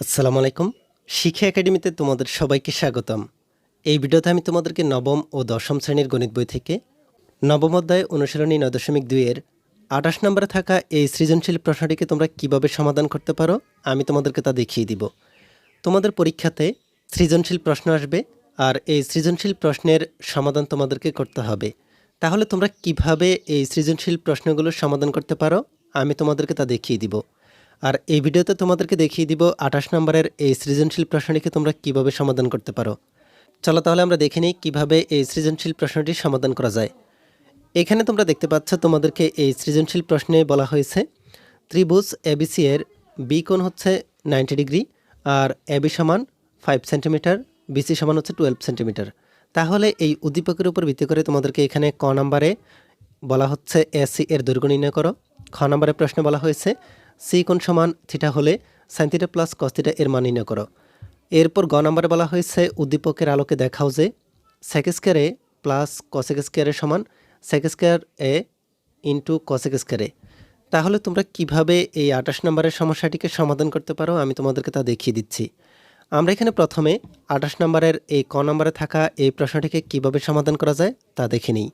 আসসালামু আলাইকুম। শিক্ষা একাডেমিতে তোমাদের সবাইকে স্বাগতম। এই ভিডিওতে আমি তোমাদেরকে নবম ও দশম শ্রেণির গণিত বই থেকে নবম অধ্যায় অনুশীলনী নয় দশমিক দুইয়ের আঠাশ নম্বরে থাকা এই সৃজনশীল প্রশ্নটিকে তোমরা কীভাবে সমাধান করতে পারো, আমি তোমাদেরকে তা দেখিয়ে দিব। তোমাদের পরীক্ষাতে সৃজনশীল প্রশ্ন আসবে আর এই সৃজনশীল প্রশ্নের সমাধান তোমাদেরকে করতে হবে। তাহলে তোমরা কীভাবে এই সৃজনশীল প্রশ্নগুলোর সমাধান করতে পারো, আমি তোমাদেরকে তা দেখিয়ে দিব। আর এই ভিডিওতে তোমাদেরকে দেখিয়ে দিব আঠাশ নম্বরের এই সৃজনশীল প্রশ্নটিকে তোমরা কীভাবে সমাধান করতে পারো। চলো তাহলে আমরা দেখে নিই কীভাবে এই সৃজনশীল প্রশ্নটির সমাধান করা যায়। এখানে তোমরা দেখতে পাচ্ছ তোমাদেরকে এই সৃজনশীল প্রশ্নে বলা হয়েছে, ত্রিভুজ এবিসি এর বি কোণ হচ্ছে নাইনটি ডিগ্রি আর এবি সমান ফাইভ সেন্টিমিটার বিসি সমান হচ্ছে টুয়েলভ সেন্টিমিটার। তাহলে এই উদ্দীপকের উপর ভিত্তি করে তোমাদেরকে এখানে ক নাম্বারে বলা হচ্ছে এসি এর দৈর্ঘ্য নির্ণয় করো। খ নম্বরে প্রশ্নে বলা হয়েছে সি কোণ সমান থিটা হলে sine theta plus cos theta এর মান নির্ণয় করো। এরপর গ নম্বরে বলা হয়েছে উদ্দীপকের আলোকে দেখাও যে সেক স্কোয়ার প্লাস কসেক স্কোয়ারের সমান sec square A into cosec square তাহলে তোমরা কীভাবে এই আঠাশ নম্বরের সমস্যাটিকে সমাধান করতে পারো আমি তোমাদেরকে তা দেখিয়ে দিচ্ছি। আমরা এখানে প্রথমে আঠাশ নম্বরের এই ক নম্বরে থাকা এই প্রশ্নটিকে কীভাবে সমাধান করা যায় তা দেখে নিই।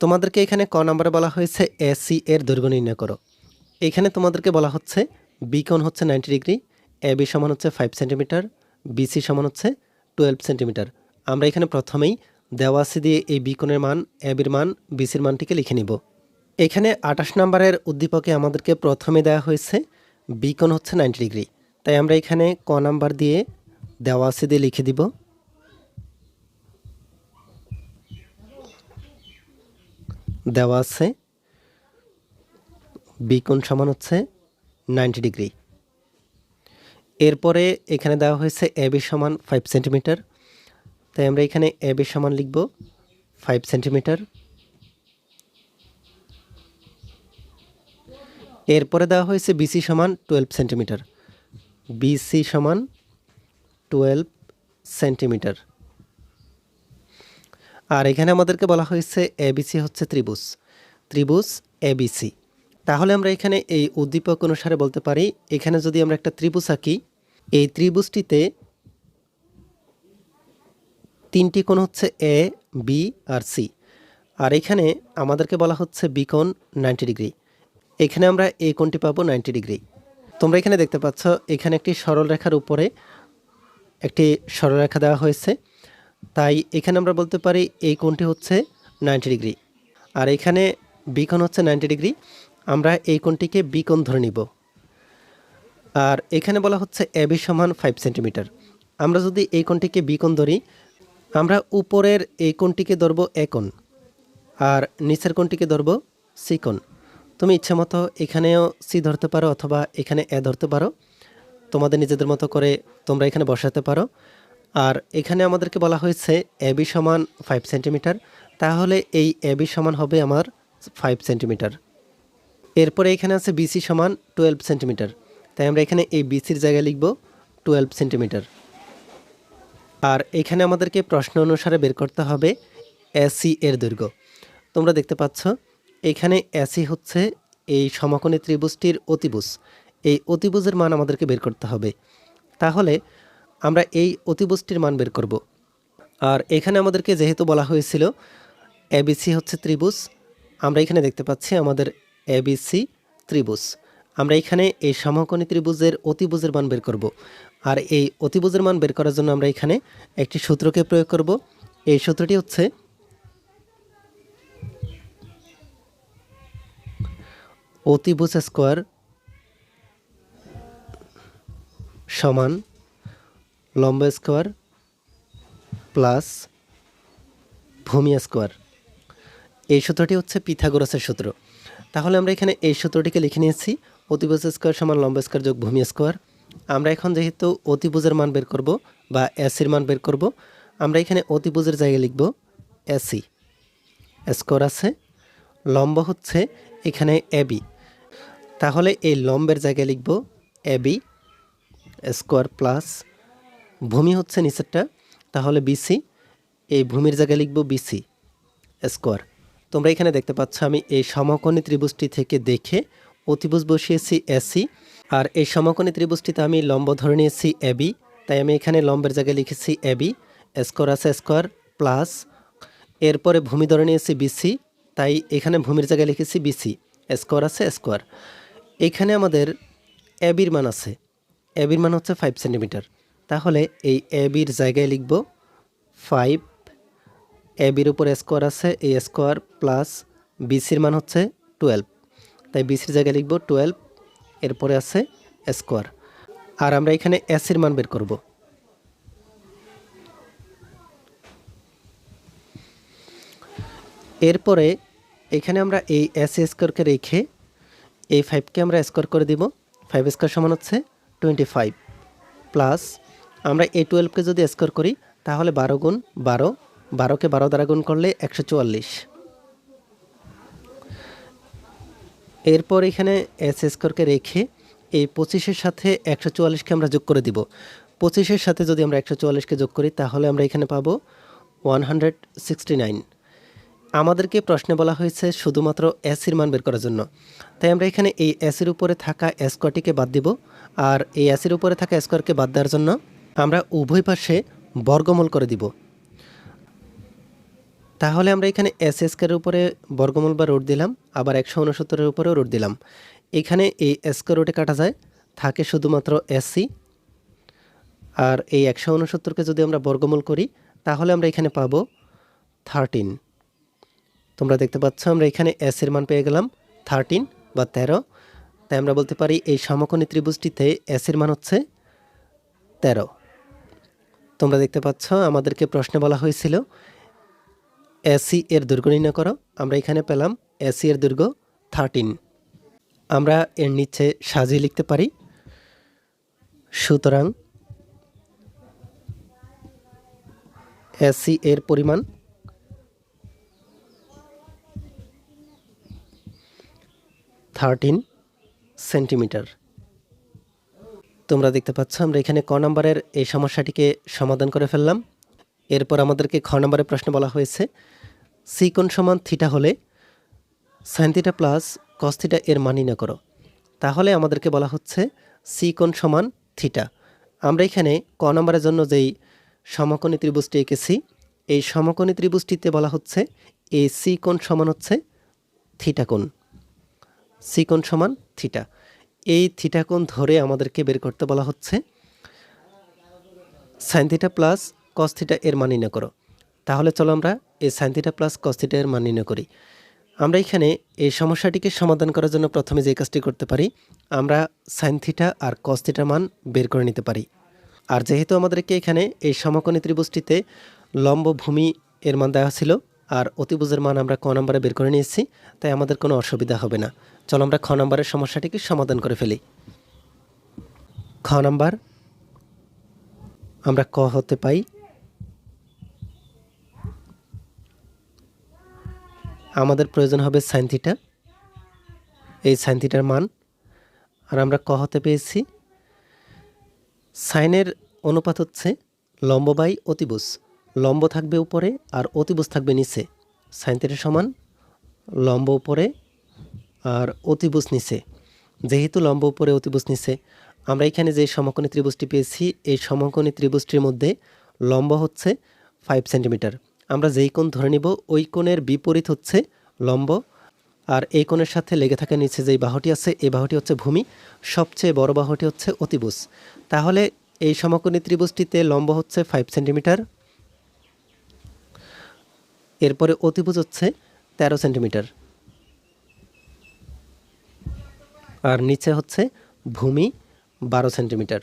তোমাদেরকে এখানে ক নম্বরে বলা হয়েছে এসি এর দৈর্ঘ্য নির্ণয় করো। এখানে তোমাদেরকে বলা হচ্ছে বি কোণ হচ্ছে নাইনটি ডিগ্রি এ বি সমান হচ্ছে ফাইভ সেন্টিমিটার বিসি সমান হচ্ছে টুয়েলভ সেন্টিমিটার আমরা এখানে প্রথমেই দেওয়াসি দিয়ে এই বি কোণের মান এ বির মান বিসির মানটিকে লিখে নিব। এখানে আঠাশ নাম্বারের উদ্দীপকে আমাদেরকে প্রথমে দেওয়া হয়েছে বি কোণ হচ্ছে নাইনটি ডিগ্রি তাই আমরা এখানে ক নাম্বার দিয়ে দেওয়াসি দিয়ে লিখে দিব। দেওয়া আছে বি কোণ সমান হচ্ছে নাইনটি ডিগ্রি। এরপরে এখানে দেওয়া হয়েছে এ বি সমান ফাইভ সেন্টিমিটার। তাই আমরা এখানে এ বি সমান লিখব ফাইভ সেন্টিমিটার। এরপরে দেওয়া হয়েছে বিসি সমান টুয়েলভ সেন্টিমিটার। বিসি সমান টুয়েলভ সেন্টিমিটার। আর এখানে আমাদেরকে বলা হয়েছে এবিসি হচ্ছে ত্রিভুজ। ত্রিভুজ এবিসি তাহলে আমরা এখানে এই উদ্দীপক অনুসারে বলতে পারি, এখানে যদি আমরা একটা ত্রিভুজ আঁকি, এই ত্রিভুজটিতে তিনটি কোণ হচ্ছে এ বি আর সি আর এখানে আমাদেরকে বলা হচ্ছে বি কোণ নাইনটি ডিগ্রি এখানে আমরা এই কোণটি পাবো নাইনটি ডিগ্রি তোমরা এখানে দেখতে পাচ্ছ, এখানে একটি সরল রেখার উপরে একটি সরলরেখা দেওয়া হয়েছে। তাই এখানে আমরা বলতে পারি, এই কোণটি হচ্ছে নাইনটি ডিগ্রি আর এখানে বি কোণ হচ্ছে নাইনটি ডিগ্রি আমরা এই কোণটিকে বি কোণ ধরে নিব। আর এখানে বলা হচ্ছে এ বি সমান ফাইভ সেন্টিমিটার আমরা যদি এই কোণটিকে বি কোণ ধরি, আমরা উপরের এই কোণটিকে ধরবো এ কোণ, আর নিচের কোণটিকে ধরবো সি কোণ। তুমি ইচ্ছে মতো এখানেও সি ধরতে পারো অথবা এখানে এ ধরতে পারো। তোমাদের নিজেদের মতো করে তোমরা এখানে বসাতে পারো। আর এখানে আমাদেরকে বলা হয়েছে এবি সমান ফাইভ সেন্টিমিটার তাহলে এই এবি সমান হবে আমার ফাইভ সেন্টিমিটার এরপরে এখানে আছে বিসি সমান টুয়েলভ সেন্টিমিটার তাই আমরা এখানে এই বিসির জায়গায় লিখব টুয়েলভ সেন্টিমিটার আর এখানে আমাদেরকে প্রশ্ন অনুসারে বের করতে হবে এসি এর দৈর্ঘ্য। তোমরা দেখতে পাচ্ছ, এখানে এসি হচ্ছে এই সমকোণী ত্রিভুজটির অতিভুজ। এই অতিভুজের মান আমাদেরকে বের করতে হবে। তাহলে আমরা এই অতিভুজটির মান বের করব। আর এখানে আমাদেরকে যেহেতু বলা হয়েছিল এবিসি হচ্ছে ত্রিভুজ, আমরা এখানে দেখতে পাচ্ছি আমাদের এবিসি ত্রিভুজ। আমরা এখানে এই সমকোণী ত্রিভুজের অতিভুজের মান বের করব। আর এই অতিভুজের মান বের করার জন্য আমরা এখানে একটি সূত্রকে প্রয়োগ করব। এই সূত্রটি হচ্ছে অতিভুজ স্কোয়ার সমান লম্ব স্কোয়ার প্লাস ভূমি স্কোয়ার। এই সূত্রটি হচ্ছে পিথাগোরাসের সূত্র। তাহলে আমরা এখানে এই সূত্রটিকে লিখে নিয়েছি, অতিভুজ স্কোয়ার সমান লম্ব স্কোয়ার যোগ ভূমি স্কোয়ার। আমরা এখন যেহেতু অতিভুজের মান বের করব বা এসির মান বের করব, আমরা এখানে অতিভুজের জায়গায় লিখব এসি স্কোয়ার আছে, লম্ব হচ্ছে এখানে এবি তাহলে এই লম্বের জায়গায় লিখব এবি স্কোয়ার প্লাস ভূমি হচ্ছে নিচেরটা, তাহলে বিসি এই ভূমির জায়গায় লিখব বিসি স্কোয়ার। তোমরা এখানে দেখতে পাচ্ছ আমি এই সমকোণী ত্রিভুজটি থেকে দেখে অতিভুজ বসিয়েছি এসি আর এই সমকোণী ত্রিভুজটিতে আমি লম্ব ধরে নিয়েছি এবি তাই আমি এখানে লম্বের জায়গায় লিখেছি এবি স্কোয়ার আছে স্কোয়ার প্লাস এরপরে ভূমি ধরে নিয়েছি বিসি তাই এখানে ভূমির জায়গায় লিখেছি বিসি স্কোয়ার আছে স্কোয়ার এখানে আমাদের এবির মান আছে এবির মান হচ্ছে ফাইভ সেন্টিমিটার তাহলে এই এবির জায়গায় লিখব ফাইভ এবির উপর স্কোয়ার আছে এই স্কোয়ার প্লাস বিসির মান হচ্ছে টুয়েলভ। তাই বিসির জায়গায় লিখব টুয়েলভ, এরপরে আছে স্কোয়ার। আর আমরা এখানে এসির মান বের করব। এরপরে এখানে আমরা এই এসি স্কোয়ারকে রেখে এই ফাইভকে আমরা স্কোয়ার করে দিব। ফাইভ স্কোয়ার সমান হচ্ছে টোয়েন্টি ফাইভ প্লাস আমরা এই টুয়েলভকে যদি স্কোয়ার করি, তাহলে বারো গুণ বারো বারোকে বারো দ্বারা গুণ করলে একশো চুয়াল্লিশ। এরপর এখানে এস স্কোয়ারকে রেখে এই পঁচিশের সাথে একশো চুয়াল্লিশকে আমরা যোগ করে দিব। পঁচিশের সাথে যদি আমরা একশো চুয়াল্লিশকে যোগ করি, তাহলে আমরা এখানে পাবো ওয়ান হান্ড্রেড সিক্সটি নাইন। আমাদেরকে প্রশ্নে বলা হয়েছে শুধুমাত্র এসির মান বের করার জন্য। তাই আমরা এখানে এই এসির উপরে থাকা স্কোয়ারটিকে বাদ দিব আর এই এসির উপরে থাকা স্কোয়ারকে বাদ দেওয়ার জন্য আমরা উভয় পাশে বর্গমূল করে দিব। তাহলে আমরা এখানে এস স্কোয়ারের উপরে বর্গমূল বা রুট দিলাম, আবার একশো উনসত্তরের উপরেও রুট দিলাম। এখানে এই স্কোয়ার রুটে কাটা যায়, থাকে শুধুমাত্র এসি আর এই একশো উনসত্তরকে যদি আমরা বর্গমূল করি, তাহলে আমরা এখানে পাবো থার্টিন তোমরা দেখতে পাচ্ছ, আমরা এখানে এস এর মান পেয়ে গেলাম থার্টিন বা তেরো। তাই আমরা বলতে পারি এই সমকোণী ত্রিভুজটিতে এস এর মান হচ্ছে তেরো। তোমরা দেখতে পাচ্ছ, আমাদেরকে প্রশ্নে বলা হয়েছিল এসি এর দৈর্ঘ্য নির্ণয় করো। আমরা এখানে পেলাম এসি এর দৈর্ঘ্য থার্টিন আমরা এর নিচে সাজিয়ে লিখতে পারি। সুতরাং এসি এর পরিমাণ থার্টিন সেন্টিমিটার। তোমরা দেখতে পাচ্ছ, আমরা এখানে ক নম্বরের এই সমস্যাটিকে সমাধান করে ফেললাম। এরপর আমাদেরকে খ নম্বরের প্রশ্ন বলা হয়েছে সি সমান থিটা হলে sine theta plus cos theta এর মান নির্ণয় করো। তাহলে আমাদেরকে বলা হচ্ছে সি কোণ সমান থিটা। আমরা এখানে ক নম্বরের জন্য যেই সমকোণী ত্রিভুজটি এঁকেছি, এই সমকোণী ত্রিভুজটিতে বলা হচ্ছে এই সি সমান হচ্ছে থিটা কোণ। সমান থিটা। এই থিটা কোণ ধরে আমাদেরকে বের করতে বলা হচ্ছে sine theta plus cos theta এর মান নির্ণয় করো। তাহলে চলো আমরা এই sine theta plus cos theta এর মান নির্ণয় করি। আমরা এখানে এই সমস্যাটিকে সমাধান করার জন্য প্রথমে যে কাজটি করতে পারি, আমরা সাইন থিটা আর কস মান বের করে নিতে পারি। আর যেহেতু আমাদেরকে এখানে এই সমকোণী ত্রিভুজটিতে লম্ব ভূমি এর মান দেওয়া ছিল, আর অতিভুজের মান আমরা ক নম্বরে বের করে নিয়েছি, তাই আমাদের কোনো অসুবিধা হবে না। চলো আমরা খ নম্বরের সমস্যাটিকে সমাধান করে ফেলি। খ নম্বর, আমরা ক হতে পাই আমাদের প্রয়োজন হবে সাইন থিটা এই সাইন থিটার মান। আর আমরা ক হতে পেয়েছি। সাইনের অনুপাত হচ্ছে লম্ব বাই অতিভুজ। লম্ব থাকবে উপরে আর অতিভুজ থাকবে নিচে। সাইন থিটা সমান লম্ব উপরে আর অতিভুজ নিচে। যেহেতু লম্ব উপরে, অতিভুজ নিচে, আমরা এখানে যে সমকোণী ত্রিভুজটি পেয়েছি, এই সমকোণী ত্রিভুজটির মধ্যে লম্ব হচ্ছে ফাইভ সেন্টিমিটার আমরা যেই কোণ ধরে নিব, ওই কোণের বিপরীত হচ্ছে লম্ব, আর এই কোণের সাথে লেগে থাকা নিচে যেই বাহুটি আছে, এই বাহুটি হচ্ছে ভূমি, সবচেয়ে বড় বাহুটি হচ্ছে অতিভুজ। তাহলে এই সমকোণী ত্রিভুজটিতে লম্ব হচ্ছে ফাইভ সেন্টিমিটার এরপরে অতিভুজ হচ্ছে তেরো সেন্টিমিটার আর নিচে হচ্ছে ভূমি বারো সেন্টিমিটার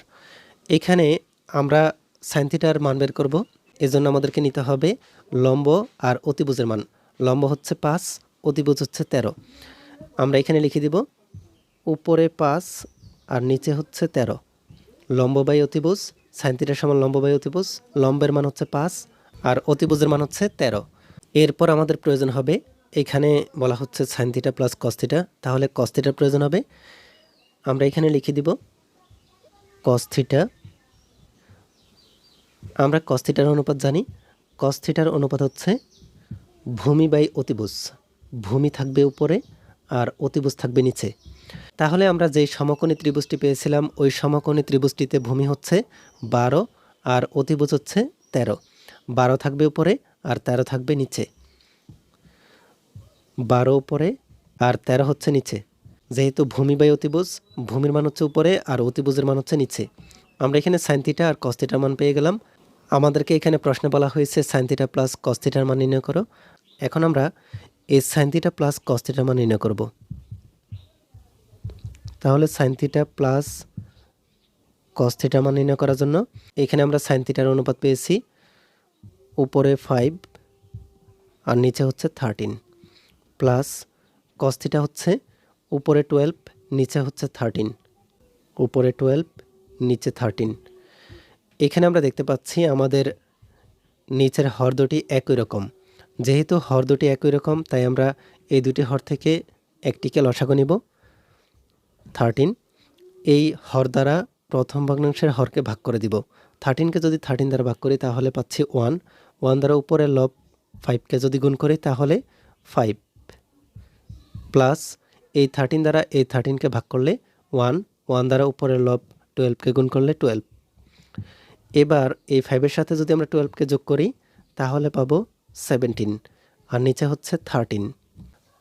এখানে আমরা সাইনথিটার মান বের করব। এজন্য আমাদেরকে নিতে হবে লম্ব আর অতিভুজের মান। লম্ব হচ্ছে পাঁচ, অতিভুজ হচ্ছে তেরো। আমরা এখানে লিখে দিব, উপরে পাঁচ আর নিচে হচ্ছে তেরো। লম্ব বাই অতিভুজ, সাইনথিটার সমান লম্ব বাই অতিভুজ, লম্বের মান হচ্ছে পাঁচ আর অতিভুজের মান হচ্ছে তেরো। এরপর আমাদের প্রয়োজন হবে, এখানে বলা হচ্ছে সাইন থিটা প্লাস কস্থিটা, তাহলে কস্থিটার প্রয়োজন হবে। আমরা এখানে লিখে দিব, কস্থিটা আমরা কস্থিটার অনুপাত জানি। কস্থিটার অনুপাত হচ্ছে ভূমি বাই অতিভুজ। ভূমি থাকবে উপরে আর অতিভুজ থাকবে নিচে। তাহলে আমরা যেই সমকোণী ত্রিভুজটি পেয়েছিলাম, ওই সমকোণী ত্রিভুজটিতে ভূমি হচ্ছে বারো আর অতিভুজ হচ্ছে তেরো। বারো থাকবে উপরে আর তেরো থাকবে নিচে। বারো উপরে আর তেরো হচ্ছে নিচে। যেহেতু ভূমি বাই অতিভুজ, ভূমির মান হচ্ছে উপরে আর অতিভুজের মান হচ্ছে নিচে। আমরা এখানে সাইনথিটা আর কস্তিটার মান পেয়ে গেলাম। আমাদেরকে এখানে প্রশ্নে বলা হয়েছে সাইনথিটা প্লাস কস্তিটার মান নির্ণয় করো। এখন আমরা এই সাইনথিটা প্লাস কস্তিটার মান নির্ণয় করব। তাহলে সাইনথিটা প্লাস কস্তিটার মান নির্ণয় করার জন্য এখানে আমরা সাইনথিটার অনুপাত পেয়েছি উপরে ফাইভ আর নিচে হচ্ছে থার্টিন প্লাস কস্তিটা হচ্ছে উপরে টুয়েলভ নিচে হচ্ছে থার্টিন উপরে টুয়েলভ নিচে থার্টিন এখানে আমরা দেখতে পাচ্ছি আমাদের নিচের হর দুটি একই রকম। যেহেতু হর দুটি একই রকম, তাই আমরা এই দুটি হর থেকে একটিকে লসাগু নিব। থার্টিন, এই হর দ্বারা প্রথম ভগ্নাংশের হরকে ভাগ করে দিব। থার্টিনকে যদি থার্টিন দ্বারা ভাগ করি, তাহলে পাচ্ছি ওয়ান। ওয়ান দ্বারা উপরে লব ফাইভকে যদি গুণ করি, তাহলে ফাইভ। প্লাস এই থার্টিন দ্বারা এই থার্টিনকে ভাগ করলে ওয়ান। ওয়ান দ্বারা উপরের লব টুয়েলভকে গুণ করলে টুয়েলভ। এবার এই ফাইভের সাথে যদি আমরা টুয়েলভকে যোগ করি, তাহলে পাবো সেভেন্টিন আর নিচে হচ্ছে থার্টিন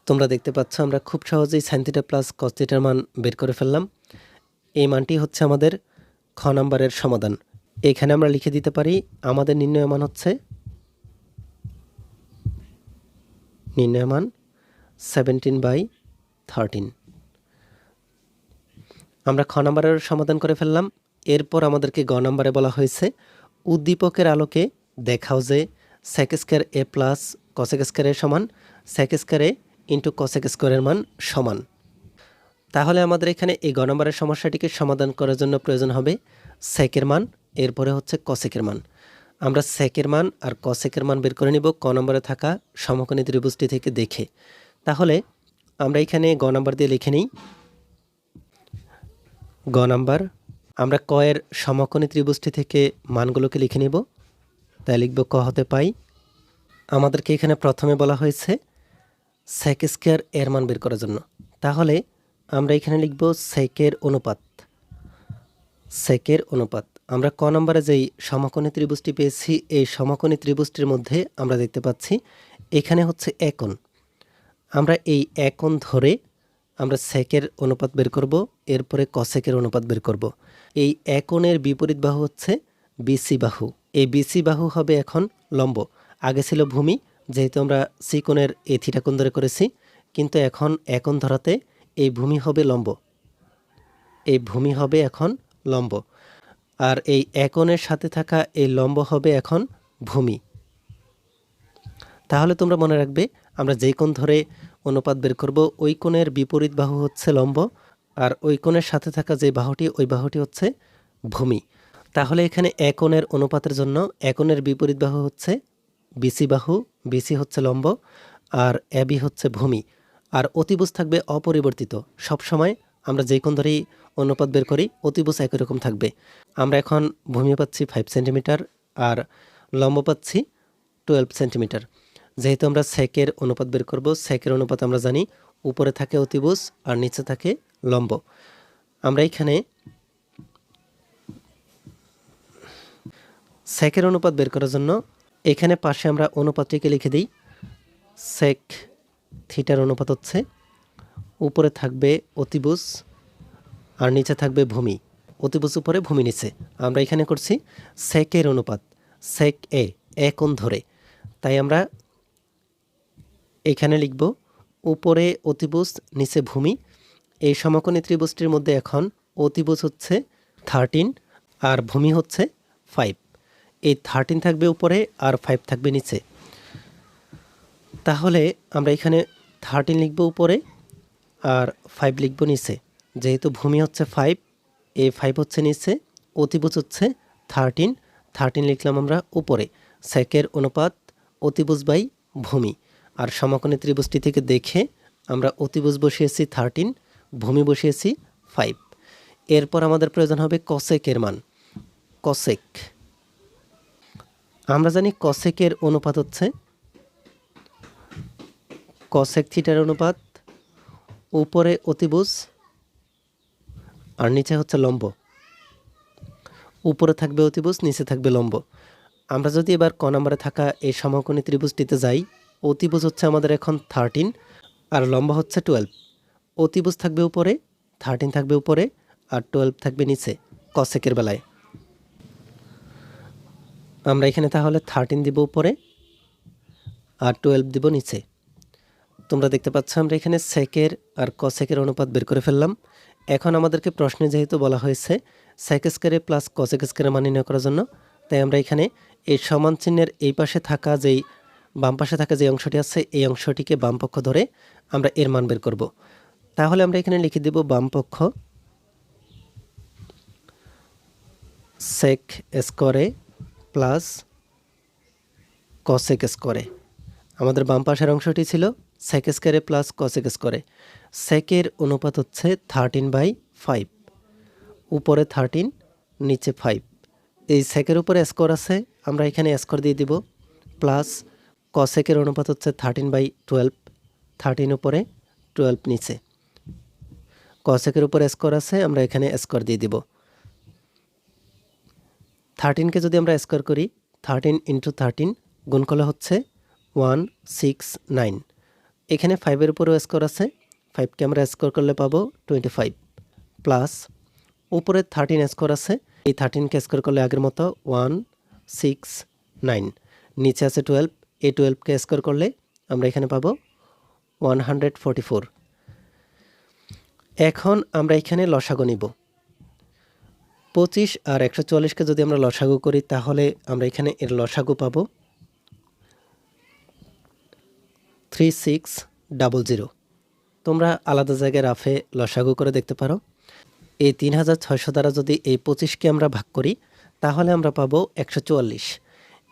তোমরা দেখতে পাচ্ছ আমরা খুব সহজেই সাইনথিটা প্লাস কস্তিটার মান বের করে ফেললাম। এই মানটি হচ্ছে আমাদের খ নাম্বারের সমাধান। এখানে আমরা লিখে দিতে পারি, আমাদের নির্ণয় মান হচ্ছে নির্ণয় মান সেভেন্টিন বাই থার্টিন আমরা খ নাম্বারের সমাধান করে ফেললাম। এরপর আমাদেরকে গ নাম্বারে বলা হয়েছে, উদ্দীপকের আলোকে দেখাও যে sec square A plus cosec স্কোয়ারের সমান সেক স্কোয়ার ইন্টু কসেক স্কোয়ারের মান সমান। তাহলে আমাদের এখানে এই গ নম্বরের সমস্যাটিকে সমাধান করার জন্য প্রয়োজন হবে সেকের মান, এরপরে হচ্ছে কসেকের মান। আমরা সেকের মান আর কসেকের মান বের করে নিব ক নম্বরে থাকা সমকোণী ত্রিভুজটি থেকে দেখে। তাহলে আমরা এখানে গ নাম্বার দিয়ে লিখে নিই, গ নাম্বার আমরা ক এর সমকোণী ত্রিভুজটি থেকে মানগুলোকে লিখে নেব। তাই লিখব ক হতে পাই। আমাদেরকে এখানে প্রথমে বলা হয়েছে সেক স্কোয়ার এর মান বের করার জন্য। তাহলে আমরা এখানে লিখব সেকের অনুপাত। সেকের অনুপাত। আমরা ক নম্বরে যেই সমকোণী ত্রিভুজটি পেয়েছি, এই সমকোণী ত্রিভুজটির মধ্যে আমরা দেখতে পাচ্ছি এখানে হচ্ছে একন আমরা এই একন ধরে আমরা সেকের অনুপাত বের করব, এরপরে কসেকের অনুপাত বের করব। এই একনের বিপরীত বাহু হচ্ছে বিসি বাহু। এই বিসি বাহু হবে এখন লম্ব। আগে ছিল ভূমি, যেহেতু আমরা সি কোণের এ থিটা কোণ ধরে করেছি, কিন্তু এখন একন ধরাতে এই ভূমি হবে লম্ব। এই ভূমি হবে এখন লম্ব। আর এই একনের সাথে থাকা এই লম্ব হবে এখন ভূমি। তাহলে তোমরা মনে রাখবে, আমরা যেই কোণ ধরে অনুপাত বের করব, ওই কোণের বিপরীত বাহু হচ্ছে লম্ব। আর ওই কোণের সাথে থাকা যে বাহুটি, ওই বাহুটি হচ্ছে ভূমি। তাহলে এখানে একনের অনুপাতের জন্য একনের বিপরীত বাহু হচ্ছে বিসি বাহু, বিসি হচ্ছে লম্ব আর এবি হচ্ছে ভূমি। আর অতিভুজ থাকবে অপরিবর্তিত। সব সময় আমরা যেই কোন ধরেই অনুপাত বের করি, অতিভুজ একই রকম থাকবে। আমরা এখন ভূমি পাচ্ছি ফাইভ সেন্টিমিটার আর লম্ব পাচ্ছি টুয়েলভ সেন্টিমিটার যেহেতু আমরা সেকের অনুপাত বের করব সেকের অনুপাত আমরা জানি, উপরে থাকে অতিভুজ আর নিচে থাকে লম্ব। আমরা এখানে সেকের অনুপাত বের করার জন্য এখানে পাশে আমরা অনুপাতটিকে লিখে দিই। সেক থিটার অনুপাত হচ্ছে উপরে থাকবে অতিভুজ আর নিচে থাকবে ভূমি। অতিভুজ উপরে, ভূমি নিচে। আমরা এখানে করছি সেকের অনুপাত সেক এ একন ধরে। তাই আমরা এখানে লিখব উপরে অতিভুজ, নিচে ভূমি এই সমকোণী ত্রিভুজটির মধ্যে এখন অতিভুজ হচ্ছে থার্টিন আর ভূমি হচ্ছে ফাইভ এই থার্টিন থাকবে উপরে আর ফাইভ থাকবে নিচে। তাহলে আমরা এখানে থার্টিন লিখব উপরে আর ফাইভ লিখব নিচে। যেহেতু ভূমি হচ্ছে ফাইভ এ ফাইভ হচ্ছে নিচে অতিভুজ হচ্ছে থার্টিন থার্টিন লিখলাম আমরা উপরে। সেকের অনুপাত অতিভুজ বাই ভূমি। আর সমকোণী ত্রিভুজটি থেকে দেখে আমরা অতিভুজ বসিয়েছি থার্টিন ভূমি বসিয়েছি ফাইভ এরপর আমাদের প্রয়োজন হবে কসেকের মান। কসেক আমরা জানি কসেকের অনুপাত হচ্ছে কসেক থিটার অনুপাত উপরে অতিভুজ, আর নিচে হচ্ছে লম্ব। উপরে থাকবে অতিভুজ, নিচে থাকবে লম্ব। আমরা যদি এবার ক নম্বরে থাকা এই সমকোণী ত্রিভুজটিতে যাই, অতিভুজ হচ্ছে আমাদের এখন থার্টিন আর লম্ব হচ্ছে টুয়েলভ অতিভুজ থাকবে উপরে থার্টিন থাকবে উপরে, আর টুয়েলভ থাকবে নিচে, কসেকের বেলায়। আমরা এখানে তাহলে থার্টিন দিব উপরে, আর টুয়েলভ দিব নিচে। তোমরা দেখতে পাচ্ছ আমরা এখানে সেকের আর কসেকের অনুপাত বের করে ফেললাম। এখন আমাদেরকে প্রশ্নে যেহেতু বলা হয়েছে সেক স্কোয়ারে প্লাস কসেক স্কোয়ারে মান নির্ণয় করার জন্য, তাই আমরা এখানে এই সমান চিহ্নের এই পাশে থাকা যেই, বাম পাশে থাকা যে অংশটি আছে, এই অংশটিকে বাম পক্ষ ধরে আমরা এর মান বের করব। তাহলে আমরা এখানে লিখে দেব বাম পক্ষ। সেক স্কোয়ারে প্লাস কসেক স্কোয়ারে আমাদের বাম পাশের অংশটি ছিল সেক স্কোয়ারে প্লাস কসেক স্কোয়ারে সেকের অনুপাত হচ্ছে থার্টিন বাই ফাইভ উপরে থার্টিন নিচে ফাইভ এই সেকের উপরে স্কোর আছে, আমরা এখানে স্কোর দিয়ে দিব। প্লাস কসেকের অনুপাত হচ্ছে থার্টিন বাই টুয়েলভ থার্টিন উপরে টুয়েলভ নিচে। কসেকের উপর স্কোর আছে, আমরা এখানে স্কোর দিয়ে দিব। থার্টিনকে যদি আমরা স্কোয়ার করি থার্টিন ইন্টু থার্টিন গুণ করলে হচ্ছে ওয়ান সিক্স নাইন এখানে ফাইভের উপরেও স্কোর আছে ফাইভকে আমরা স্কোর করলে পাবো টোয়েন্টি ফাইভ প্লাস উপরে থার্টিন স্কোর আছে, এই থার্টিনকে স্কোর করলে আগের মতো ওয়ান সিক্স নাইন নিচে আছে টুয়েলভ এই টুয়েলভকে স্কোর করলে আমরা এখানে পাবো ওয়ান হান্ড্রেড ফোর এখন আমরা এখানে লসাগু নিব। পঁচিশ আর একশো চুয়াল্লিশকে যদি আমরা লসাগু করি, তাহলে আমরা এখানে এর লসাগু পাবো থ্রি সিক্স ডাবল জিরো তোমরা আলাদা জায়গায় রাফে লসাগু করে দেখতে পারো। এই তিন হাজার ছয়শো দ্বারা যদি এই পঁচিশকে আমরা ভাগ করি, তাহলে আমরা পাবো একশো চুয়াল্লিশ।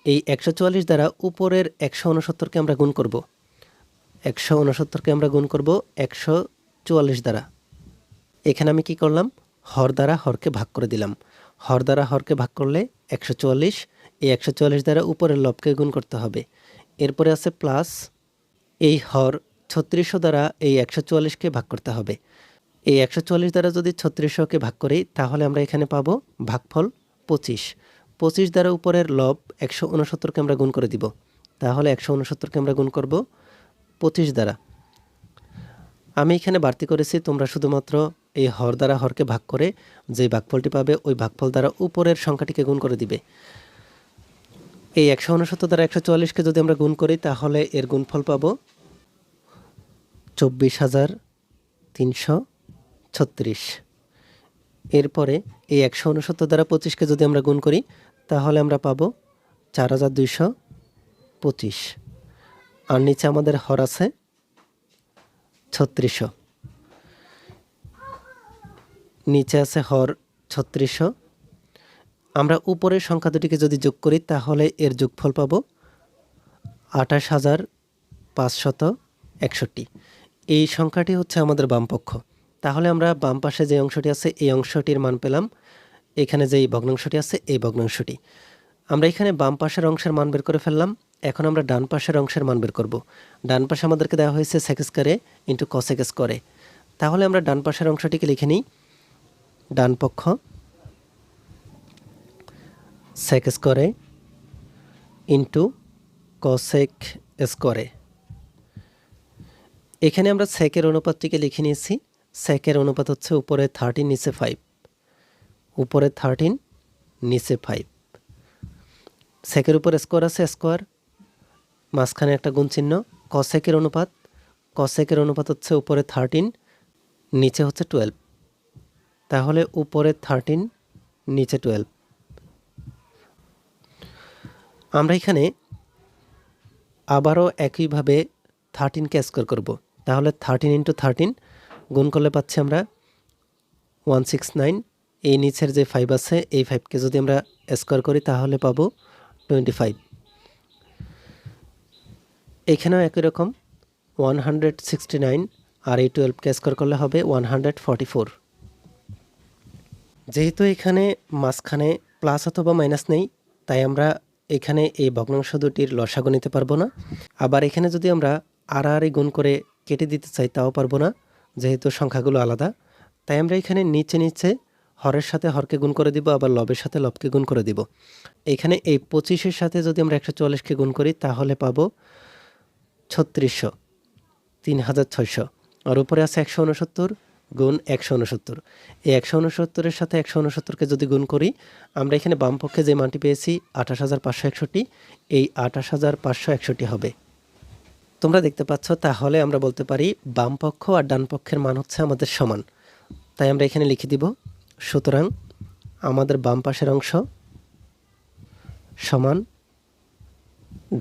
এই একশো চুয়াল্লিশ দ্বারা উপরের একশো উনসত্তরকে আমরা গুণ করব। একশো উনসত্তরকে আমরা গুণ করব একশো চুয়াল্লিশ দ্বারা। এখানে আমি কি করলাম? হর দ্বারা হরকে ভাগ করে দিলাম। হর দ্বারা হরকে ভাগ করলে একশো চুয়াল্লিশ, এই একশো চুয়াল্লিশ দ্বারা উপরের লবকে গুণ করতে হবে। এরপরে আছে প্লাস এই হর ছত্রিশশো দ্বারা এই একশো চুয়াল্লিশকে ভাগ করতে হবে। এই একশো চুয়াল্লিশ দ্বারা যদি ছত্রিশশোকে ভাগ করি, তাহলে আমরা এখানে পাবো ভাগফল পঁচিশ। পঁচিশ দ্বারা উপরের লব একশো উনসত্তরকে আমরা গুণ করে দিব। তাহলে একশো উনসত্তরকে আমরা গুণ করব পঁচিশ দ্বারা। আমি এখানে বাড়তি করেছি, তোমরা শুধুমাত্র এই হর দ্বারা হরকে ভাগ করে যে ভাগফলটি পাবে, ওই ভাগফল দ্বারা উপরের সংখ্যাটিকে গুণ করে দিবে। এই একশো উনসত্তর দ্বারা একশো চুয়াল্লিশকে যদি আমরা গুণ করি, তাহলে এর গুণফল পাবো চব্বিশ হাজার তিনশো ছত্রিশ। এরপরে এই একশো উনসত্তর দ্বারা পঁচিশকে যদি আমরা গুণ করি, তাহলে আমরা পাবো চার হাজার দুইশো পঁচিশ। আর নিচে আমাদের হর আছে ছত্রিশশো। নিচে আছে হর ছত্রিশশো। আমরা উপরের সংখ্যা দুটিকে যদি যোগ করি, তাহলে এর যোগফল পাবো আঠাশ হাজার পাঁচশত একষট্টি। এই সংখ্যাটি হচ্ছে আমাদের বামপক্ষ তাহলে আমরা বাম পাশে যে অংশটি আছে, এই অংশটির মান পেলাম। এখানে যে ভগ্নাংশটি আছে, এই ভগ্নাংশটি। আমরা এখানে বাম পাশের অংশের মান বের করে ফেললাম। এখন আমরা ডান পাশের অংশের মান বের করব। ডান পাশে আমাদেরকে দেওয়া হয়েছে সেক স্কোয়ারে ইন্টু কসেক করে তাহলে আমরা ডান পাশের অংশটিকে লিখে নিই। ডান পক্ষ। সেক স্কোয়ারে ইন্টু কসেক স্কোয়ারে এখানে আমরা সেকের অনুপাতটিকে লিখে নিয়েছি। সেকের অনুপাত হচ্ছে উপরে থার্টিন নিচে ফাইভ উপরে থার্টিন নিচে ফাইভ সেকের উপর স্কোয়ার আছে স্কোয়ার মাঝখানে একটা গুণ চিহ্ন। কসেকের অনুপাত। কসেকের অনুপাত হচ্ছে উপরে থার্টিন নিচে হচ্ছে টুয়েলভ তাহলে উপরে থার্টিন নিচে টুয়েলভ আমরা এখানে আবারও একইভাবে থার্টিনকে স্কোয়ার করব। তাহলে থার্টিন ইন্টু থার্টিন গুণ করলে পাচ্ছি আমরা ওয়ান সিক্স নাইন এই নিচের যে ফাইভ আছে, এই ফাইভকে যদি আমরা স্কোয়ার করি, তাহলে পাবো টোয়েন্টি ফাইভ এখানেও একই রকম। ওয়ান হান্ড্রেড সিক্সটি নাইন আর এই টুয়েলভকে স্কোয়ার করলে হবে ওয়ান হান্ড্রেড ফর্টি ফোর যেহেতু এখানে মাঝখানে প্লাস অথবা মাইনাস নেই, তাই আমরা এখানে এই ভগ্নাংশ দুটির লসাগু নিতে পারব না। আবার এখানে যদি আমরা আড়াআড়ি গুণ করে কেটে দিতে চাই, তাও পারব না, যেহেতু সংখ্যাগুলো আলাদা। তাই আমরা এখানে নিচে নিচে হরের সাথে হরকে গুণ করে দিব, আবার লবের সাথে লবকে গুণ করে দিব। এখানে এই পঁচিশের সাথে যদি আমরা একশো চল্লিশকে গুণ করি, তাহলে পাবো ছত্রিশশো তিন হাজার ছয়শো। আর উপরে আছে একশো উনসত্তর গুণ একশো উনসত্তর। এই একশো উনসত্তরের সাথে একশো উনসত্তরকে যদি গুণ করি, আমরা এখানে বামপক্ষে যে মানটি পেয়েছি, আঠাশ হাজার পাঁচশো একষট্টি, এই আঠাশ হাজার পাঁচশো একষট্টি হবে। তোমরা দেখতে পাচ্ছ, তাহলে আমরা বলতে পারি বামপক্ষ আর ডানপক্ষের মান হচ্ছে আমাদের সমান। তাই আমরা এখানে লিখে দিব, সুতরাং আমাদের বাম পাশের অংশ সমান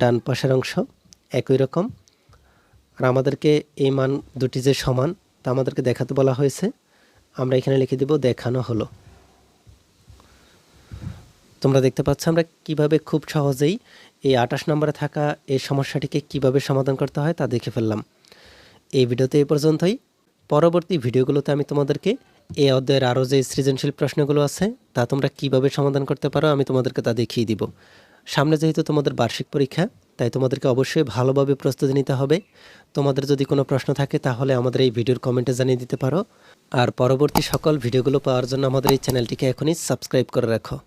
ডান পাশের অংশ একই রকম। আর আমাদেরকে এই মান দুটি যে সমান আমাদেরকে দেখাতে বলা হয়েছে। আমরা এখানে লিখে দিব, দেখানো হলো। তোমরা দেখতে পাচ্ছ আমরা কীভাবে খুব সহজেই এই আঠাশ নম্বরে থাকা এই সমস্যাটিকে কীভাবে সমাধান করতে হয় তা দেখে ফেললাম। এই ভিডিওতে এই পর্যন্তই। পরবর্তী ভিডিওগুলোতে আমি তোমাদেরকে এই অধ্যায়ের আরও যে সৃজনশীল প্রশ্নগুলো আছে, তা তোমরা কীভাবে সমাধান করতে পারো আমি তোমাদেরকে তা দেখিয়ে দিব। সামনে যেহেতু তোমাদের বার্ষিক পরীক্ষা তাই তোমাদেরকে অবশ্যই ভালোভাবে প্রস্তুতি নিতে হবে। তোমাদের যদি কোনো প্রশ্ন থাকে তাহলে আমাদের এই ভিডিওর কমেন্টে জানিয়ে দিতে পারো। আর পরবর্তী সকল ভিডিওগুলো পাওয়ার জন্য আমাদের এই চ্যানেলটিকে এখনই সাবস্ক্রাইব করে রাখো।